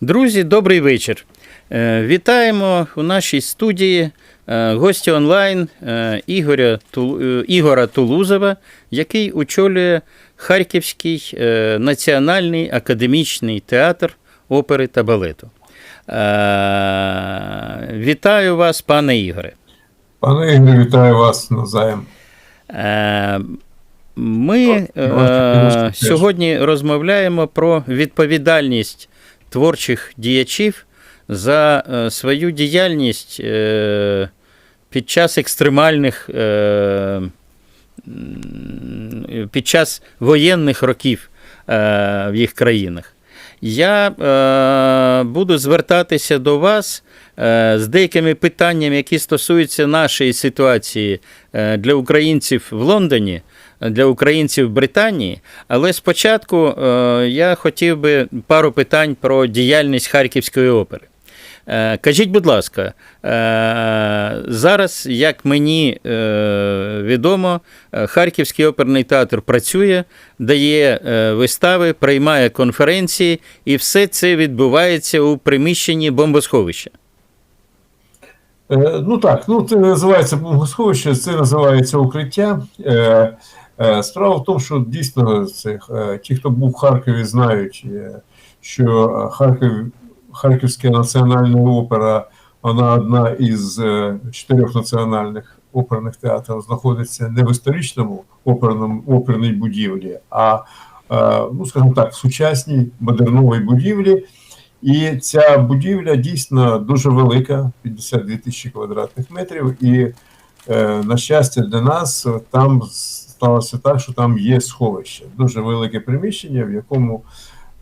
Друзі, добрий вечір. Е, Вітаємо у нашій студії е, гостя онлайн е, Ігоря, Ігора Тулузова, який очолює Харківський національний академічний театр опери та балету. Вітаю вас, пане Ігоре. Пане Ігорю, вітаю вас навзаєм. Е, Ми сьогодні розмовляємо про відповідальність творчих діячів за е, свою діяльність е, під час екстремальних, е, під час воєнних років в їх країнах. Я буду звертатися до вас з деякими питаннями, які стосуються нашої ситуації для українців в Лондоні, для українців Британії. Але спочатку е, я хотів би пару питань про діяльність Харківської опери. Е, Кажіть, будь ласка, е, зараз, як мені відомо, Харківський оперний театр працює, дає вистави, приймає конференції, і все це відбувається у приміщенні бомбосховища. Ну так, ну це називається бомбосховище, це називається укриття. Е, справа в тому, що дійсно це, е, ті, хто був в Харкові, знають, е, що Харків, Харківська національна опера, вона одна із чотирьох національних оперних театрів, знаходиться не в історичному оперному оперній будівлі, а ну, скажімо так, в сучасній модерновій будівлі. І ця будівля дійсно дуже велика, 52 тисячі квадратних метрів. І, на щастя, для нас там сталося так, що там є сховище. Дуже велике приміщення, в якому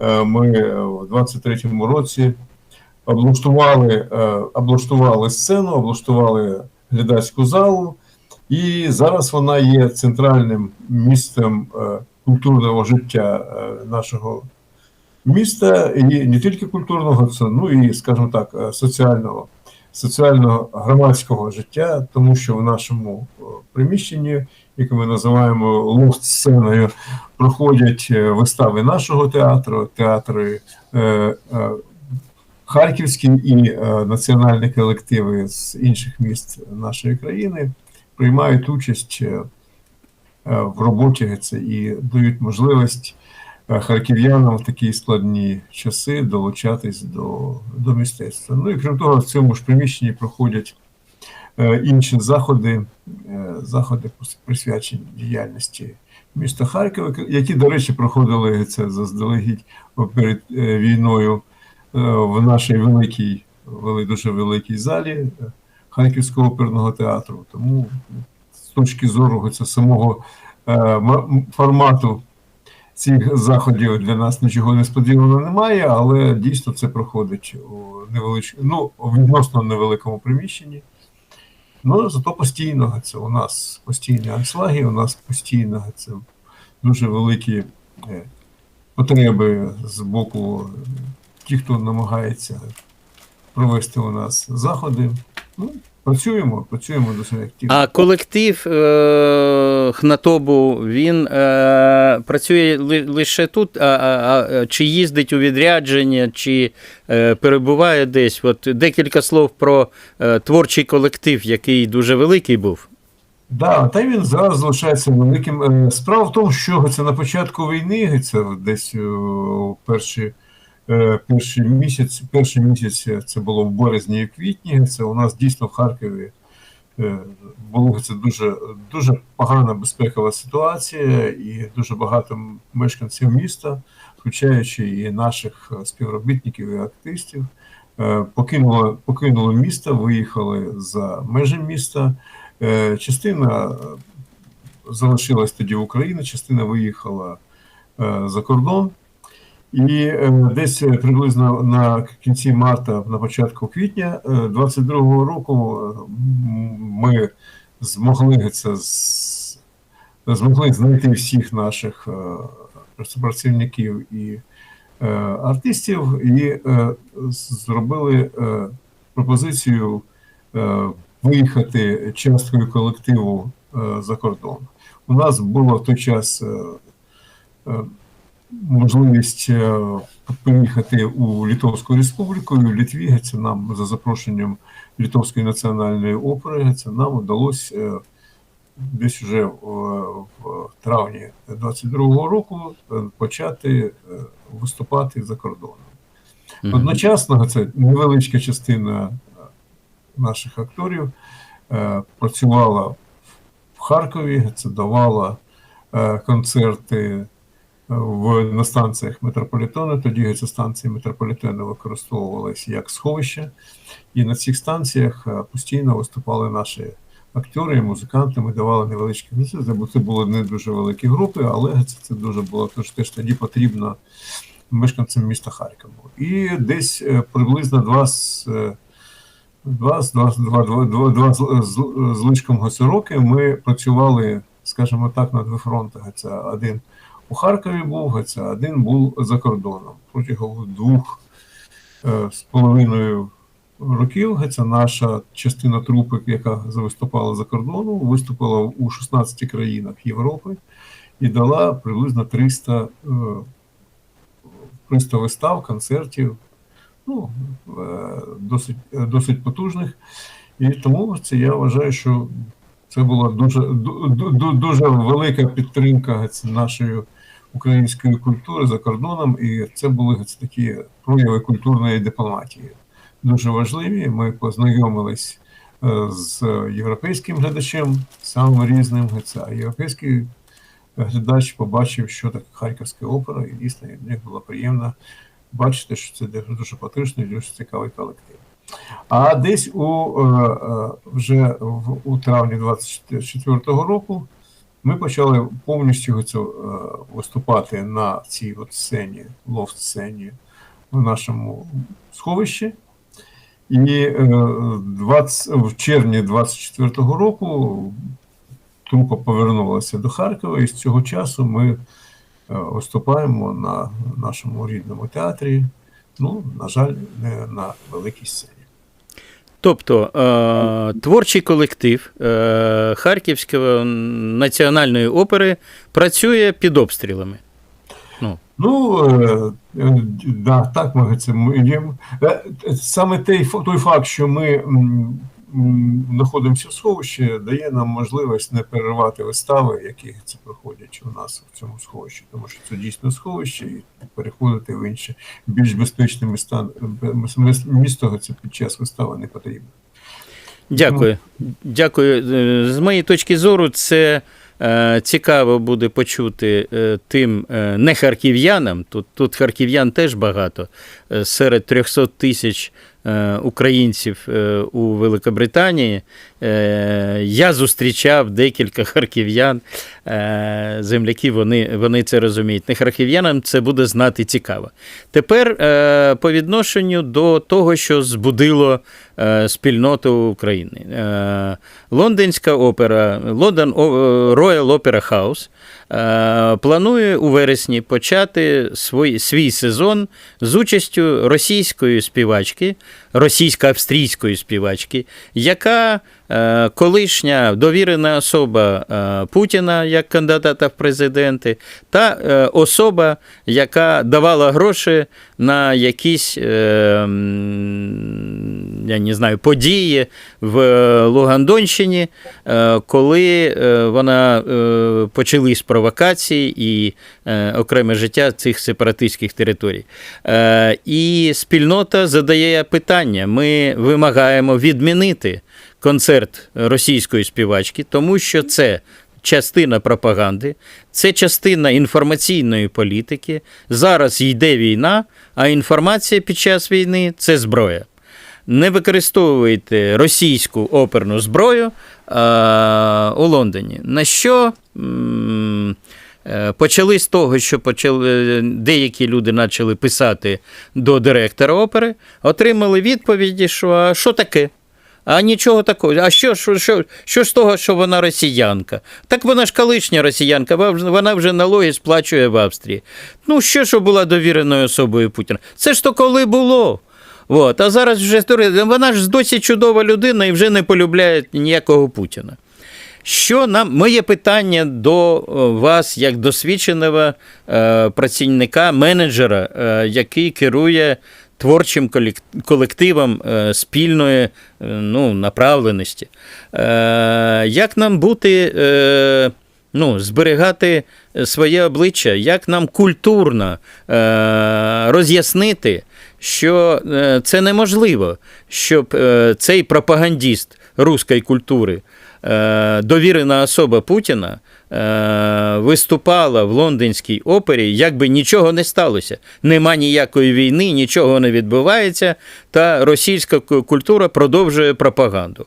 е, ми е, в 23-му році облаштували, е, облаштували сцену, облаштували глядацьку залу. І зараз вона є центральним місцем культурного життя нашого міста, і не тільки культурного, ну і, скажімо так, соціального, соціального громадського життя, тому що в нашому приміщенні, яке ми називаємо лофт-сценою, проходять е, вистави нашого театру, театри е, е, харківські і національні колективи з інших міст нашої країни приймають участь в роботі це і дають можливість харків'янам в такі складні часи долучатись до, до мистецтва. Ну і крім того, в цьому ж приміщенні проходять інші заходи, е, заходи присвячені діяльності міста Харкова, які, до речі, проходили це заздалегідь перед е, війною е, в нашій великій, вели- дуже великій залі е, Харківського оперного театру. Тому з точки зору це самого е, формату цих заходів для нас нічого несподіваного немає, але дійсно це проходить у невелич... ну, відносно невеликому приміщенні. Ну, зато постійно це у нас постійні аншлаги, у нас постійно це дуже великі е, потреби з боку е, тих, хто намагається провести у нас заходи. Ну, працюємо, працюємо досить активно. А колектив е, Хнатобу він е, працює ли, лише тут, а, а, а чи їздить у відрядження, чи е, перебуває десь? От декілька слов про е, творчий колектив, який дуже великий був. Да, та він зараз залишається великим. Е, Справа в тому, що це на початку війни, це десь е, перші, перший місяць, перший місяць це було в березні і квітні. Це у нас дійсно в Харкові е, була це дуже, дуже погана безпекова ситуація, і дуже багато мешканців міста, включаючи і наших е, співробітників і активістів, е, покинуло, покинуло місто, виїхали за межі міста. Е, Частина е, залишилась тоді в Україні, частина виїхала е, за кордон. І е, десь е, приблизно на кінці марта, на початку квітня 22-го року е, ми змогли це змогли знайти всіх наших працівників і артистів, і зробили пропозицію виїхати часткою колективу за кордон. У нас було в той час можливість е, поїхати у Литовську Республіку і в Литві. Це нам за запрошенням Литовської національної опери. Це нам вдалося е, десь вже в, в травні 22-го року е, почати е, виступати за кордоном. Одночасно це невеличка частина е, наших акторів е, працювала в Харкові, це давала е, концерти е, в, на станціях метрополітену. Тоді ці станції метрополітену використовувалися як сховище, і на цих станціях е, постійно виступали наші актори і музиканти. Ми давали невеличкі концерти, бо це були не дуже великі групи, але це, це дуже було тож теж тоді потрібно мешканцям міста Харкова. І десь е, приблизно два з е, два, з- два, два, два, два, два з, лишком роки ми працювали, скажімо так, на двох фронтах. Це один у Харкові був, а це один був за кордоном. Протягом двох е, з половиною років це наша частина трупи, яка виступала за кордоном, виступила у 16 країнах Європи і дала приблизно 300 е, 300 вистав, концертів, ну, е, досить, е, досить потужних. І тому це я вважаю, що це була дуже, ду- ду- ду- дуже велика підтримка нашої української культури за кордоном, і це були такі прояви культурної дипломатії. Дуже важливі. Ми познайомились е, з європейським глядачем, самим різним. А європейський глядач побачив, що таке Харківська опера, і дійсно мені було приємно бачити, що це дуже- потужний, дуже цікавий колектив. А десь у е, е, вже в, у травні 24-го року ми почали повністю це, е, виступати на цій от сцені, лофт-сцені в нашому сховищі. І е, 20, в червні 24-го року трупа повернулася до Харкова, і з цього часу ми виступаємо на нашому рідному театрі. Ну, на жаль, не на великій сцені. Тобто е, творчий колектив е, Харківської національної опери працює під обстрілами. Ну, е, е, да, так ми це Саме той, факт, що ми знаходимося в сховищі, дає нам можливість не переривати вистави, які це проходять у нас в цьому сховищі, тому що це дійсно сховище, і переходити в інше більш безпечне міста, місто це під час вистави не потрібно. Дякую. Дякую. Е, З моєї точки зору, це е, цікаво буде почути е, тим не харків'янам. Тут, тут харків'ян теж багато. Серед 300 тисяч українців е, у Великобританії. Е, я зустрічав декілька харків'ян, е, земляки, вони, вони це розуміють. Не харків'янам це буде знати цікаво. Тепер е, по відношенню до того, що збудило е, спільноту України. Е, Лондонська опера, Лондон О- Royal Opera House е, планує у вересні почати свій, свій сезон з участю російської співачки, російсько-австрійської співачки, яка е, колишня довірена особа е, Путіна як кандидата в президенти, та е, особа, яка давала гроші на якісь е, я не знаю, події в Лугандонщині, е, коли е, вона е, почались провокації і е, окреме життя цих сепаратистських територій. Е, І спільнота задає питання: ми вимагаємо відмінити концерт російської співачки, тому що це. Частина пропаганди, це частина інформаційної політики. Зараз йде війна, а інформація під час війни це зброя. Не використовуйте російську оперну зброю а, у Лондоні. На що м, е, почали з того, що почали, деякі люди почали писати до директора опери, отримали відповіді, що а що таке? А нічого такого. А що, що, що, що з того, що вона росіянка? Так вона ж колишня росіянка, вона вже- налоги сплачує в Австрії. Ну, що що була довіреною особою Путіна? Це ж то коли було. От, а зараз вже вона ж досі чудова людина і вже не полюбляє ніякого Путіна. Що нам моє питання до е, вас, як досвідченого е, працівника, менеджера, е, який керує творчим колективом е, спільної е, ну, направленості. Е, як нам бути, ну, зберігати своє обличчя, як нам культурно роз'яснити, що це неможливо, щоб цей пропагандіст руської культури, довірена особа Путіна, виступала в лондонській опері, якби нічого не сталося. Нема ніякої війни, нічого не відбувається, та російська культура продовжує пропаганду.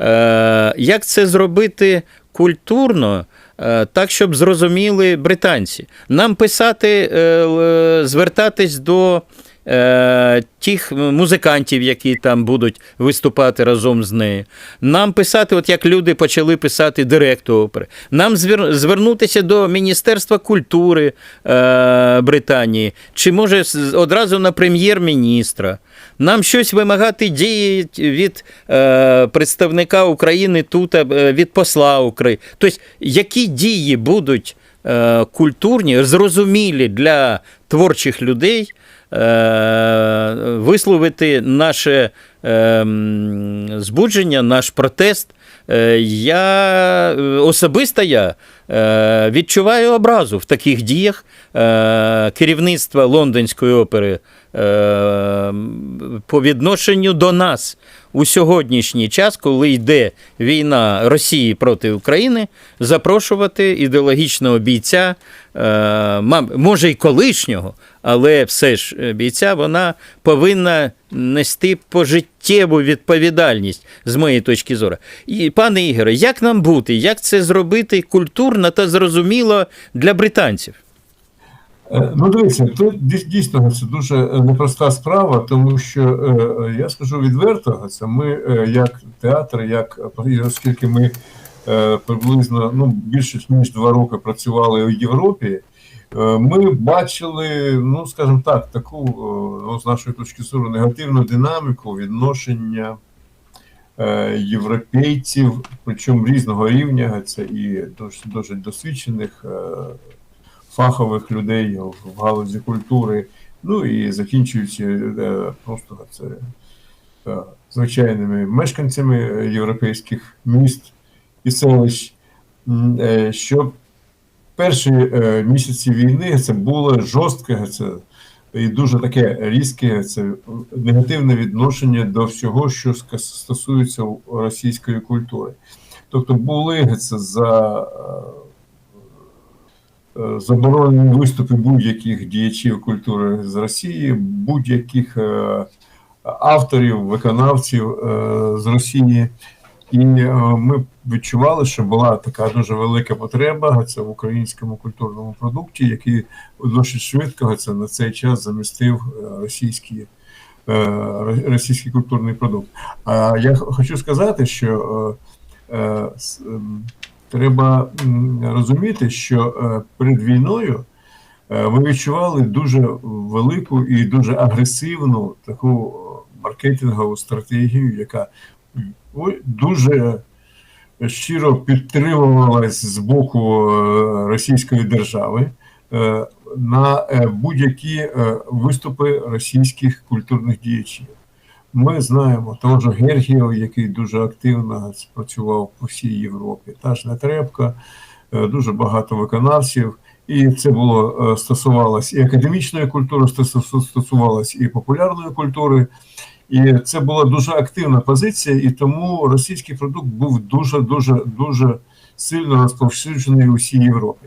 Е, Як це зробити культурно? е, Так, щоб зрозуміли британці. Нам писати, е, е, звертатись до е, тих музикантів, які там будуть виступати разом з нею. Нам писати, от як люди почали писати директу опери. Нам звер- звернутися до Міністерства культури е, Британії, чи може одразу на прем'єр-міністра. Нам щось вимагати дії від е, представника України тут, е, від посла України. Тобто, які дії будуть е, культурні, зрозумілі для творчих людей, висловити наше е, збудження, наш протест. Е, Я е, особисто я е, відчуваю образу в таких діях е, керівництва лондонської опери е, по відношенню до нас у сьогоднішній час, коли йде війна Росії проти України, запрошувати ідеологічного бійця, е, може й колишнього, але все ж е, бійця вона повинна нести пожиттєву відповідальність з моєї точки зору. І, пане Ігоре, як нам бути? Як це зробити культурно та зрозуміло для британців? Е, Ну, дивіться, тут дійсно це дуже е, непроста справа, тому що е, я скажу відверто, це ми як театр, як оскільки ми приблизно ну, більше ніж два роки працювали у Європі, ми бачили, ну скажімо так, таку ну, з нашої точки зору негативну динаміку відношення європейців, причому різного рівня, це і дуже, дуже досвідчених. Фахових людей в галузі культури, ну і закінчуючи е, просто це е, звичайними мешканцями європейських міст і селищ, е, що перші місяці війни це було жорстке, це і дуже таке різке, це негативне відношення до всього, що стосується російської культури. Тобто були це за заборонені виступи будь-яких діячів культури з Росії, будь-яких е, авторів, виконавців е, з Росії. І е, ми відчували, що була така дуже велика потреба це в українському культурному продукті, який досить швидко це на цей час замістив е, російський, е, ро- російський культурний продукт. А я хочу сказати, що е, е, треба розуміти, що е, перед війною е, ми відчували дуже велику і дуже агресивну таку маркетингову стратегію, яка дуже щиро підтримувалась з боку е, Російської держави на будь-які виступи російських культурних діячів. Ми знаємо того ж Гергієва, який дуже активно працював по всій Європі. Та ж Нетребка, е, дуже багато виконавців. І це було е, стосувалось і академічної культури, стосу- стосувалось і популярної культури. І це була дуже активна позиція, і тому російський продукт був дуже дуже дуже сильно розповсюджений у всій Європі.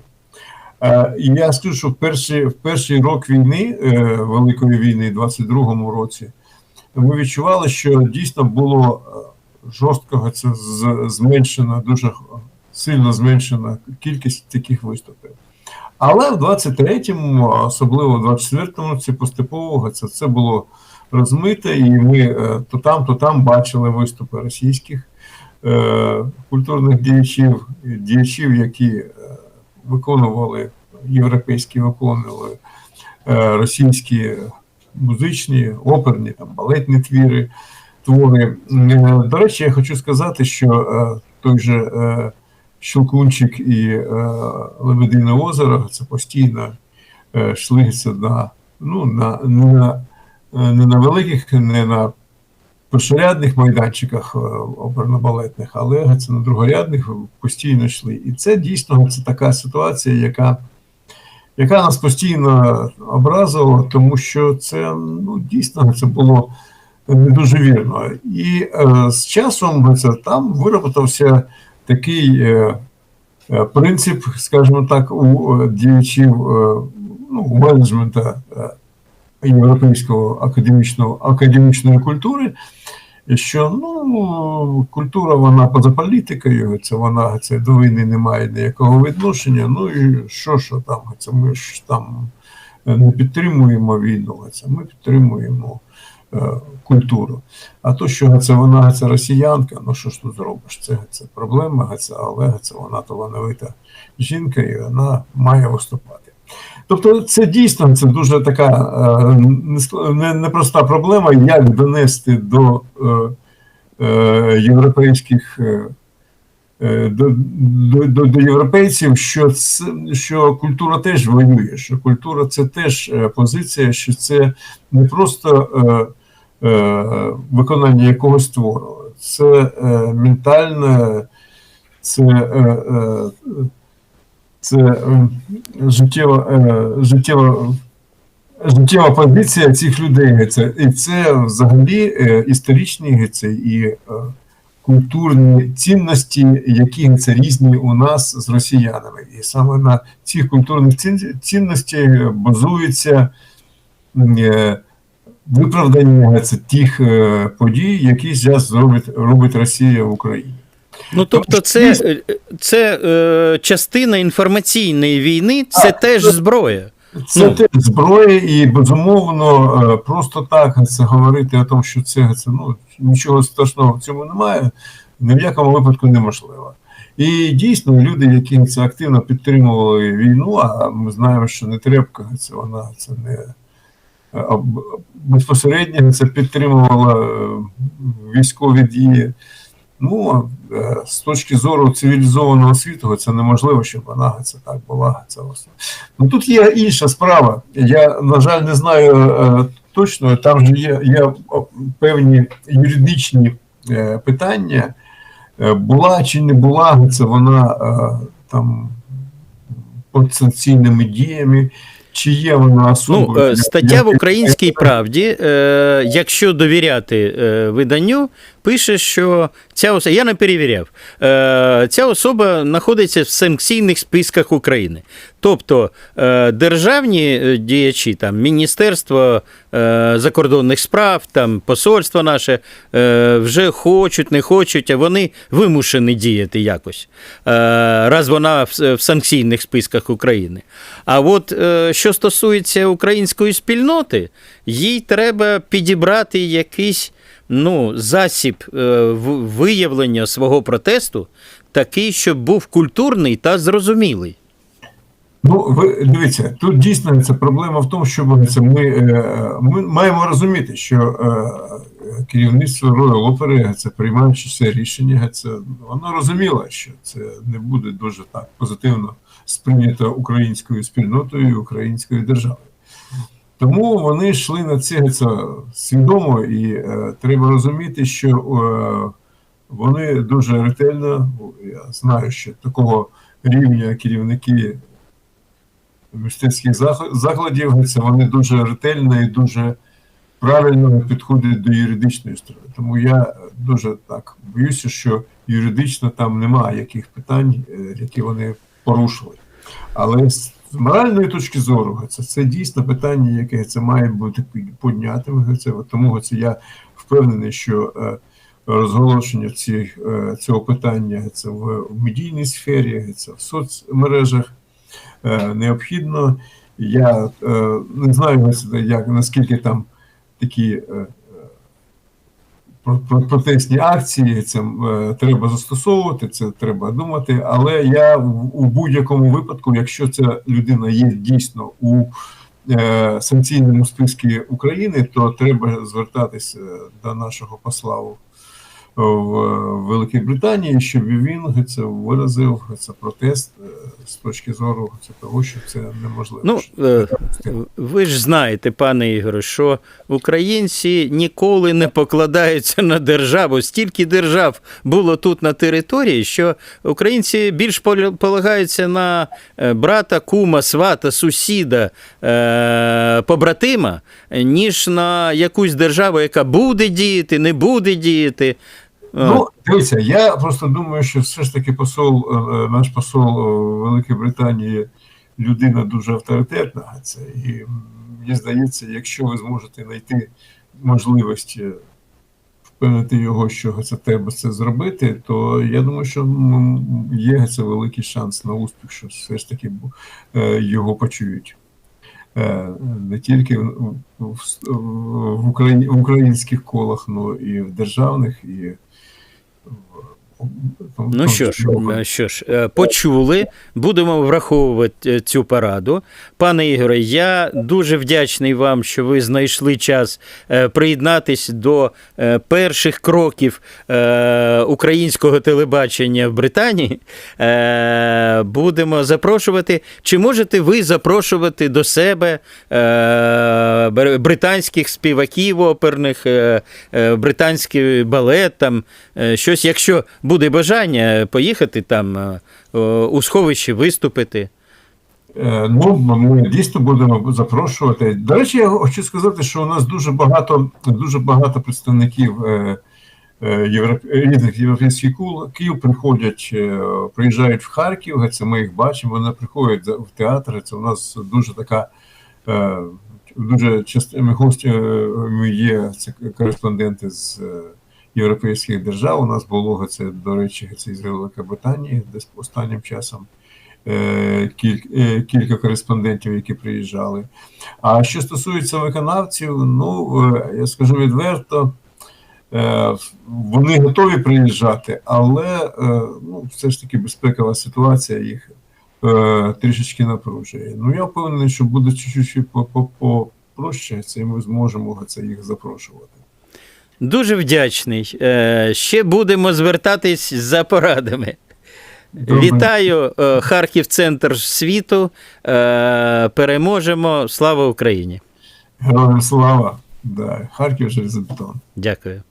Е, І я скажу, що в перший, в перший рок війни, е, Великої війни, 22-му році, ми відчували, що дійсно було е, жорсткого це зменшена, дуже сильно зменшена кількість таких виступів. Але в 23-му, особливо в 24-му році поступово це, це було розмите, і ми е, то там, то там бачили виступи російських е, культурних діячів, діячів, які е, виконували європейські, виконували е, російські музичні, оперні, там, балетні твіри, твори. Е, До речі, я хочу сказати, що е, той же е, Щелкунчик і Лебедине озеро, це постійно е, йшли на, ну, на, не, на, не на великих, не на першорядних майданчиках оперно-балетних, але це на другорядних постійно йшли. І це дійсно це така ситуація, яка, яка нас постійно образила, тому що це ну, дійсно це було не дуже вірно. І е, з часом це, там виробився такий е, е, принцип, скажімо так, у е, діячів е, ну, менеджмента е, європейського академічного, академічної культури, що ну, культура вона поза політикою, це вона це до війни не має ніякого відношення. Ну і що, що там, це ми ж там не підтримуємо війну, це ми підтримуємо е, культуру. А то, що це вона це росіянка, ну що ж тут зробиш? Це, це проблема, це, але це вона талановита жінка, і вона має виступати. Тобто, це дійсно це дуже така е, непроста проблема, як донести до е, е, європейських. До, до, до, європейців, що це, що культура теж воює, що культура це теж позиція, що це не просто виконання якогось твору, це ментальне, це, це е, життєва, е, життєва, життєва позиція цих людей. Це, і це взагалі е, історичні це, і культурні цінності, які це різні у нас з росіянами. І саме на цих культурних цін- цінностях базується. виправдання це тих подій, які зараз робить, робить Росія в Україні. Ну, тобто, це, е, це е, частина інформаційної війни, це теж зброя. Це Ну. теж зброя, і безумовно е, просто так це говорити о тому, що це, це ну нічого страшного в цьому немає, ні в якому випадку неможливо. І дійсно люди, які це активно підтримували війну, а ми знаємо, що не трепка, це вона це не е, безпосередньо це підтримувала військові дії. Ну, е, з точки зору цивілізованого світу, це неможливо, щоб вона це так була. Це Ну тут є інша справа. Я, на жаль, не знаю е, точно, там же є, є певні юридичні е, питання. Була чи не була це вона там під санкційними діями, чи є вона Ну, особою. е, стаття в українській правді, якщо довіряти виданню, пише, що ця особа, я не перевіряв, е, ця особа знаходиться в санкційних списках України. Тобто е, державні е, діячі, там, Міністерство закордонних справ, там, посольство наше вже хочуть, не хочуть, а вони вимушені діяти якось, раз вона в, санкційних списках України. А от що стосується української спільноти, їй треба підібрати якийсь ну, засіб е, виявлення свого протесту, такий, щоб був культурний та зрозумілий. Ну, ви дивіться, тут дійсно це проблема в тому, що ми, ми, е, маємо розуміти, що е, керівництво Royal Opera, це приймаючи це рішення, це воно розуміло, що це не буде дуже так позитивно сприйнято українською спільнотою і українською державою. Тому вони йшли на це, це свідомо, і е, треба розуміти, що е, вони дуже ретельно, я знаю, що такого рівня керівники мистецьких закладів, це вони дуже ретельно і дуже правильно підходять до юридичної сторони. Тому я дуже так боюся, що юридично там немає яких питань, е, які вони порушили. Але з моральної точки зору, це, це дійсно питання, яке це має бути піднятим. Це, тому це я впевнений, що е, розголошення цих, е, цього питання це в, медійній сфері, це в соцмережах е, необхідно. Я не знаю, як, наскільки там такі протестні акції це е, треба застосовувати, це треба думати. Але я у будь-якому випадку, якщо ця людина є дійсно у е, санкційному списку України, то треба звертатися до нашого посла в Великій Британії, щоб він це виразив це протест е, з точки зору це того, що це неможливо. Ну, е. Ви ж знаєте, пане Ігоре, що українці ніколи не покладаються на державу. Стільки держав було тут на території, що українці більш полагаються на е, брата, кума, свата, сусіда, побратима, ніж на якусь державу, яка буде діяти, не буде діяти. Ну, дивіться, я просто думаю, що все ж таки посол, е, е, наш посол е, Великої Британії людина дуже авторитетна. Це і мені здається, якщо ви зможете знайти можливості впевнити його, що це треба це зробити, то я думаю, що є це великий шанс на успіх, що все ж таки його почують. Е, Не тільки в, в, в, українських колах, але і в державних, і в- Ну що ж, е, що ж, е, почули, будемо враховувати е, цю пораду. Пане Ігоре, я дуже вдячний вам, що ви знайшли час приєднатись до перших кроків українського телебачення в Британії. Будемо запрошувати. Чи можете ви запрошувати до себе британських співаків оперних, британський балет, там щось, якщо буде бажання поїхати там е, у сховищі виступити. Е, Ну, ми дійсно будемо запрошувати. До речі, я хочу сказати, що у нас дуже багато, дуже багато представників е, е, різних європейських кіл приходять, е, приїжджають в Харків. Це ми їх бачимо. Вони приходять в театр. Це у нас дуже така. е, Дуже частими гостями є це кореспонденти з е, європейських держав. У нас було це, до речі, це із Велика Британії, десь останнім часом е, е, кілька кореспондентів, які приїжджали. А що стосується виконавців, ну е, я скажу відверто, вони готові приїжджати, але ну, все ж таки безпекова ситуація їх трішечки напружує. Ну я впевнений, що буде чуть-чуть по- по- попроще, це ми зможемо це їх запрошувати. Дуже вдячний. Е, Ще будемо звертатись за порадами. Добре. Вітаю, е, Харків, центр світу. Е, Переможемо. Слава Україні! Героям слава! Да, Харків железобетон. Дякую.